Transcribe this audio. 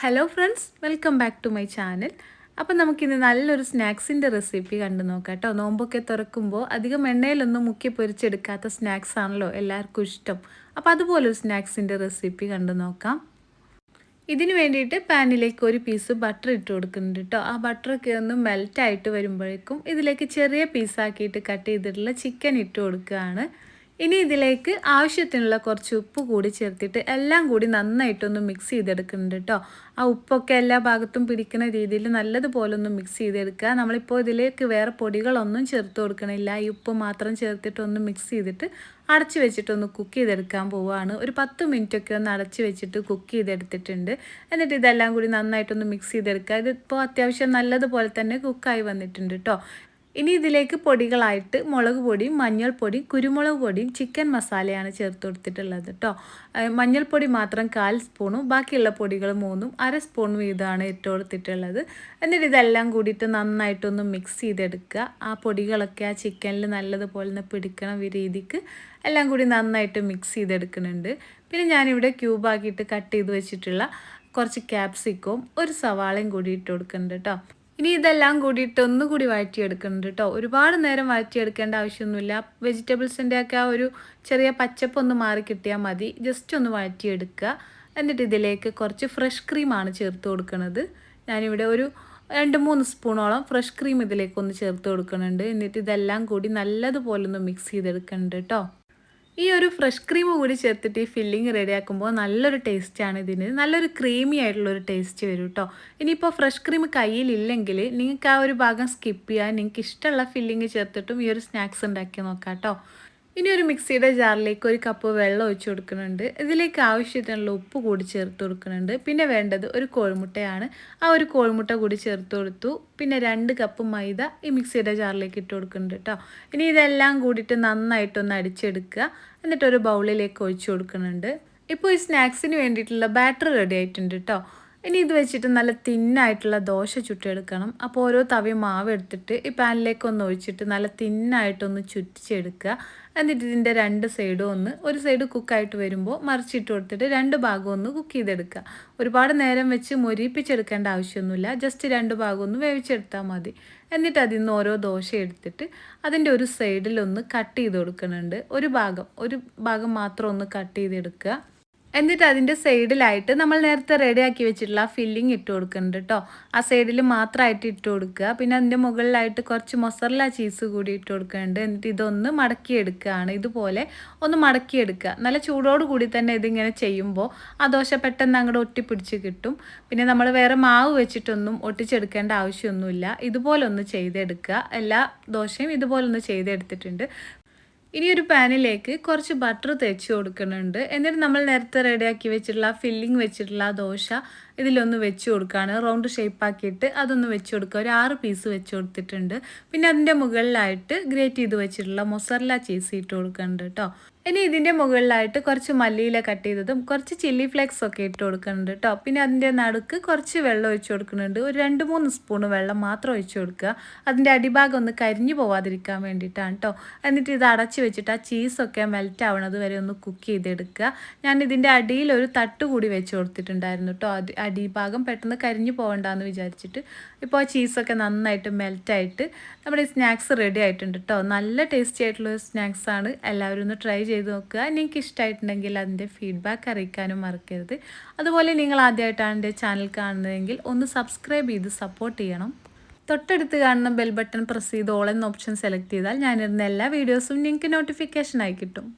Hello friends welcome back to my channel അപ്പം നമുക്കിന്ന് നല്ലൊരു സ്നാക്സിന്റെ റെസിപ്പി കണ്ടു നോക്കാം കേട്ടോ. നോമ്പൊക്കെ തുറക്കുമ്പോൾ അധികം എണ്ണയിലൊന്നും മുക്കി പൊരിച്ചെടുക്കാത്ത സ്നാക്സ് ആണല്ലോ എല്ലാവർക്കും ഇഷ്ടം. അപ്പോൾ അതുപോലൊരു സ്നാക്സിന്റെ റെസിപ്പി കണ്ടു നോക്കാം. ഇതിന് വേണ്ടിയിട്ട് പാനിലേക്ക് ഒരു പീസ് ബട്ടർ ഇട്ട് കൊടുക്കുന്നുണ്ട് കേട്ടോ. ആ ബട്ടറൊക്കെ ഒന്ന് മെൽറ്റായിട്ട് വരുമ്പോഴേക്കും ഇതിലേക്ക് ചെറിയ പീസാക്കിയിട്ട് കട്ട് ചെയ്തിട്ടുള്ള ചിക്കൻ ഇട്ട് കൊടുക്കുകയാണ്. ഇനി ഇതിലേക്ക് ആവശ്യത്തിനുള്ള കുറച്ച് ഉപ്പ് കൂടി ചേർത്തിട്ട് എല്ലാം കൂടി നന്നായിട്ടൊന്ന് മിക്സ് ചെയ്തെടുക്കുന്നുണ്ട് കേട്ടോ ആ ഉപ്പൊക്കെ എല്ലാ ഭാഗത്തും പിടിക്കുന്ന രീതിയിൽ നല്ലതുപോലെ ഒന്ന് മിക്സ് ചെയ്തെടുക്കുക. നമ്മളിപ്പോൾ ഇതിലേക്ക് വേറെ പൊടികളൊന്നും ചേർത്ത് കൊടുക്കണില്ല. ഈ ഉപ്പ് മാത്രം ചേർത്തിട്ടൊന്ന് മിക്സ് ചെയ്തിട്ട് അടച്ച് വെച്ചിട്ടൊന്ന് കുക്ക് ചെയ്തെടുക്കാൻ പോവുകയാണ്. ഒരു പത്ത് മിനിറ്റൊക്കെ ഒന്ന് അടച്ച് വെച്ചിട്ട് കുക്ക് ചെയ്തെടുത്തിട്ടുണ്ട്. എന്നിട്ട് ഇതെല്ലാം കൂടി നന്നായിട്ടൊന്ന് മിക്സ് ചെയ്തെടുക്കുക. ഇതിപ്പോൾ അത്യാവശ്യം നല്ലതുപോലെ തന്നെ കുക്കായി വന്നിട്ടുണ്ട് കേട്ടോ ഇനി ഇതിലേക്ക് പൊടികളായിട്ട് മുളക് പൊടിയും മഞ്ഞൾപ്പൊടി കുരുമുളക് പൊടിയും ചിക്കൻ മസാലയാണ് ചേർത്ത് കൊടുത്തിട്ടുള്ളത് കേട്ടോ മഞ്ഞൾപ്പൊടി മാത്രം കാൽ സ്പൂണും ബാക്കിയുള്ള പൊടികൾ മൂന്നും അര സ്പൂൺ വീതമാണ് ഇട്ട് കൊടുത്തിട്ടുള്ളത്. എന്നിട്ട് ഇതെല്ലാം കൂടിയിട്ട് നന്നായിട്ടൊന്ന് മിക്സ് ചെയ്തെടുക്കുക. ആ പൊടികളൊക്കെ ആ ചിക്കനിൽ നല്ലതുപോലെ ഒന്ന് ഈ രീതിക്ക് എല്ലാം കൂടി നന്നായിട്ട് മിക്സ് ചെയ്തെടുക്കുന്നുണ്ട്. പിന്നെ ഞാനിവിടെ ക്യൂബാക്കിയിട്ട് കട്ട് ചെയ്ത് വെച്ചിട്ടുള്ള കുറച്ച് ക്യാപ്സിക്കവും ഒരു സവാളയും കൂടി ഇട്ട് കൊടുക്കുന്നുണ്ട് കേട്ടോ ഇനി ഇതെല്ലാം കൂടിയിട്ട് ഒന്നുകൂടി വഴറ്റിയെടുക്കുന്നുണ്ട് കേട്ടോ ഒരുപാട് നേരം വഴറ്റിയെടുക്കേണ്ട ആവശ്യമൊന്നുമില്ല. വെജിറ്റബിൾസിന്റെ ഒക്കെ ആ ഒരു ചെറിയ പച്ചപ്പ് ഒന്ന് മാറി കിട്ടിയാൽ മതി. ജസ്റ്റ് ഒന്ന് വഴറ്റിയെടുക്കുക. എന്നിട്ട് ഇതിലേക്ക് കുറച്ച് ഫ്രഷ് ക്രീമാണ് ചേർത്ത് കൊടുക്കുന്നത് ഞാനിവിടെ ഒരു രണ്ട് മൂന്ന് സ്പൂണോളം ഫ്രഷ് ക്രീം ഇതിലേക്ക് ഒന്ന് ചേർത്ത് കൊടുക്കുന്നുണ്ട് എന്നിട്ട് ഇതെല്ലാം കൂടി നല്ലതുപോലെ ഒന്ന് മിക്സ് ചെയ്തെടുക്കുന്നുണ്ട് കേട്ടോ ഈ ഒരു ഫ്രഷ് ക്രീം കൂടി ചേർത്തിട്ട് ഈ ഫില്ലിങ് റെഡിയാക്കുമ്പോൾ നല്ലൊരു ടേസ്റ്റാണ് ഇതിന്. നല്ലൊരു ക്രീമി ആയിട്ടുള്ളൊരു ടേസ്റ്റ് വരും കേട്ടോ ഇനിയിപ്പോൾ ഫ്രഷ് ക്രീം കയ്യിലില്ലെങ്കിൽ നിങ്ങൾക്ക് ആ ഒരു ഭാഗം സ്കിപ്പ് ചെയ്യാൻ നിങ്ങൾക്ക് ഇഷ്ടമുള്ള ഫില്ലിങ് ചേർത്തിട്ടും ഈ ഒരു സ്നാക്സ് ഉണ്ടാക്കി നോക്കാം കേട്ടോ ഇനി ഒരു മിക്സിയുടെ ജാറിലേക്ക് ഒരു കപ്പ് വെള്ളം ഒഴിച്ച് കൊടുക്കുന്നുണ്ട്. ഇതിലേക്ക് ആവശ്യത്തിനുള്ള ഉപ്പ് കൂടി ചേർത്ത് കൊടുക്കുന്നുണ്ട്. പിന്നെ വേണ്ടത് ഒരു കോഴിമുട്ടയാണ്. ആ ഒരു കോഴിമുട്ട കൂടി ചേർത്ത് കൊടുത്തു. പിന്നെ രണ്ട് കപ്പ് മൈദ ഈ മിക്സിയുടെ ജാറിലേക്ക് ഇട്ട് കൊടുക്കുന്നുണ്ട് കേട്ടോ ഇനി ഇതെല്ലാം കൂടിയിട്ട് നന്നായിട്ടൊന്ന് അടിച്ചെടുക്കുക. എന്നിട്ടൊരു ബൗളിലേക്ക് ഒഴിച്ച് കൊടുക്കുന്നുണ്ട്. ഇപ്പോൾ ഈ സ്നാക്സിന് വേണ്ടിയിട്ടുള്ള ബാറ്റർ റെഡി ആയിട്ടുണ്ട് കേട്ടോ ഇനി ഇത് വെച്ചിട്ട് നല്ല തിന്നായിട്ടുള്ള ദോശ ചുട്ടെടുക്കണം. അപ്പോൾ ഓരോ തവി മാവ് എടുത്തിട്ട് ഈ പാനിലേക്ക് ഒന്ന് ഒഴിച്ചിട്ട് നല്ല തിന്നായിട്ടൊന്ന് ചുറ്റിച്ചെടുക്കുക. എന്നിട്ട് ഇതിന്റെ രണ്ട് സൈഡും ഒന്ന് ഒരു സൈഡ് കുക്കായിട്ട് വരുമ്പോൾ മറിച്ചിട്ട് കൊടുത്തിട്ട് രണ്ട് ഭാഗം ഒന്ന് കുക്ക് ചെയ്തെടുക്കുക. ഒരുപാട് നേരം വെച്ച് മൊരിപ്പിച്ചെടുക്കേണ്ട ആവശ്യമൊന്നുമില്ല. ജസ്റ്റ് രണ്ട് ഭാഗം ഒന്ന് വേവിച്ചെടുത്താൽ മതി. എന്നിട്ട് അതിൽ നിന്ന് ഓരോ ദോശ എടുത്തിട്ട് അതിന്റെ ഒരു സൈഡിലൊന്ന് കട്ട് ചെയ്ത് കൊടുക്കുന്നുണ്ട്. ഒരു ഭാഗം ഒരു ഭാഗം മാത്രം ഒന്ന് കട്ട് ചെയ്തെടുക്കുക. എന്നിട്ട് അതിന്റെ സൈഡിലായിട്ട് നമ്മൾ നേരത്തെ റെഡിയാക്കി വെച്ചിട്ടുള്ള ഫില്ലിങ് ഇട്ട് കൊടുക്കുന്നുണ്ട് കേട്ടോ ആ സൈഡിൽ മാത്രമായിട്ട് ഇട്ട് കൊടുക്കുക. പിന്നെ അതിന്റെ മുകളിലായിട്ട് കുറച്ച് മൊസറല ചീസ് കൂടി ഇട്ട് കൊടുക്കുന്നുണ്ട്. എന്നിട്ട് ഇതൊന്ന് മടക്കിയെടുക്കുകയാണ്. ഇതുപോലെ ഒന്ന് മടക്കിയെടുക്കുക. നല്ല ചൂടോട് കൂടി തന്നെ ഇതിങ്ങനെ ചെയ്യുമ്പോൾ ആ ദോശ പെട്ടെന്ന് അങ്ങോട്ട് ഒട്ടിപ്പിടിച്ച് കിട്ടും. പിന്നെ നമ്മൾ വേറെ മാവ് വെച്ചിട്ടൊന്നും ഒട്ടിച്ചെടുക്കേണ്ട ആവശ്യമൊന്നുമില്ല. ഇതുപോലെ ഒന്ന് ചെയ്തെടുക്കുക. എല്ലാ ദോശയും ഇതുപോലെ ഒന്ന് ചെയ്തെടുത്തിട്ടുണ്ട്. ഇനി ഒരു പാനിലേക്ക് കുറച്ച് ബട്ടർ തേച്ച് കൊടുക്കുന്നുണ്ട്. എന്നിട്ട് നമ്മൾ നേരത്തെ റെഡിയാക്കി വെച്ചിട്ടുള്ള ഫില്ലിംഗ് വെച്ചിട്ടുള്ള ദോശ ഇതിലൊന്ന് വെച്ച് കൊടുക്കുകയാണ്. റൗണ്ട് ഷേപ്പാക്കിയിട്ട് അതൊന്ന് വെച്ച് കൊടുക്കുക. ഒരു ആറ് പീസ് വെച്ച് കൊടുത്തിട്ടുണ്ട്. പിന്നെ അതിന്റെ മുകളിലായിട്ട് ഗ്രേറ്റ് ചെയ്ത് വെച്ചിട്ടുള്ള മൊസറല ചീസ് ഇട്ട് കൊടുക്കുന്നുണ്ട് കേട്ടോ ഇനി ഇതിന്റെ മുകളിലായിട്ട് കുറച്ച് മല്ലിയില കട്ട് ചെയ്തതും കുറച്ച് ചില്ലി ഫ്ലേക്സ് ഒക്കെ ഇട്ട് കൊടുക്കുന്നുണ്ട് കേട്ടോ പിന്നെ അതിന്റെ നടുക്ക് കുറച്ച് വെള്ളം ഒഴിച്ച് കൊടുക്കുന്നുണ്ട്. ഒരു രണ്ട് മൂന്ന് സ്പൂൺ വെള്ളം മാത്രം ഒഴിച്ച് കൊടുക്കുക. അതിന്റെ അടിഭാഗം ഒന്ന് കരിഞ്ഞു പോവാതിരിക്കാൻ വേണ്ടിയിട്ടാണ് കേട്ടോ എന്നിട്ട് ഇത് അടച്ച് വെച്ചിട്ട് ആ ചീസൊക്കെ മെൽറ്റ് ആവണത് വരെ ഒന്ന് കുക്ക് ചെയ്തെടുക്കുക. ഞാൻ ഇതിന്റെ അടിയിൽ ഒരു തട്ട് കൂടി വെച്ച് കൊടുത്തിട്ടുണ്ടായിരുന്നു കേട്ടോ അടിഭാഗം പെട്ടെന്ന് കരിഞ്ഞു പോകണ്ടെന്ന് വിചാരിച്ചിട്ട്. ഇപ്പോൾ ആ ചീസൊക്കെ നന്നായിട്ട് മെൽറ്റായിട്ട് നമ്മുടെ സ്നാക്സ് റെഡി ആയിട്ടുണ്ട് കേട്ടോ നല്ല ടേസ്റ്റി ആയിട്ടുള്ള സ്നാക്സാണ് എല്ലാവരും ഒന്ന് ട്രൈ ചെയ്ത് നോക്കുക. നിങ്ങൾക്ക് ഇഷ്ടമായിട്ടുണ്ടെങ്കിൽ അതിന്റെ ഫീഡ്ബാക്ക് അറിയിക്കാനും മറക്കരുത്. അതുപോലെ നിങ്ങൾ ആദ്യമായിട്ടാണ് എന്റെ ചാനൽ കാണുന്നതെങ്കിൽ ഒന്ന് സബ്സ്ക്രൈബ് ചെയ്ത് സപ്പോർട്ട് ചെയ്യണം. തൊട്ടടുത്ത് കാണുന്ന ബെൽ ബട്ടൺ പ്രസ് ചെയ്ത് ഓൾ എന്ന ഓപ്ഷൻ സെലക്ട് ചെയ്താൽ ഞാനിരുന്ന എല്ലാ വീഡിയോസും നിങ്ങൾക്ക് നോട്ടിഫിക്കേഷനായി കിട്ടും.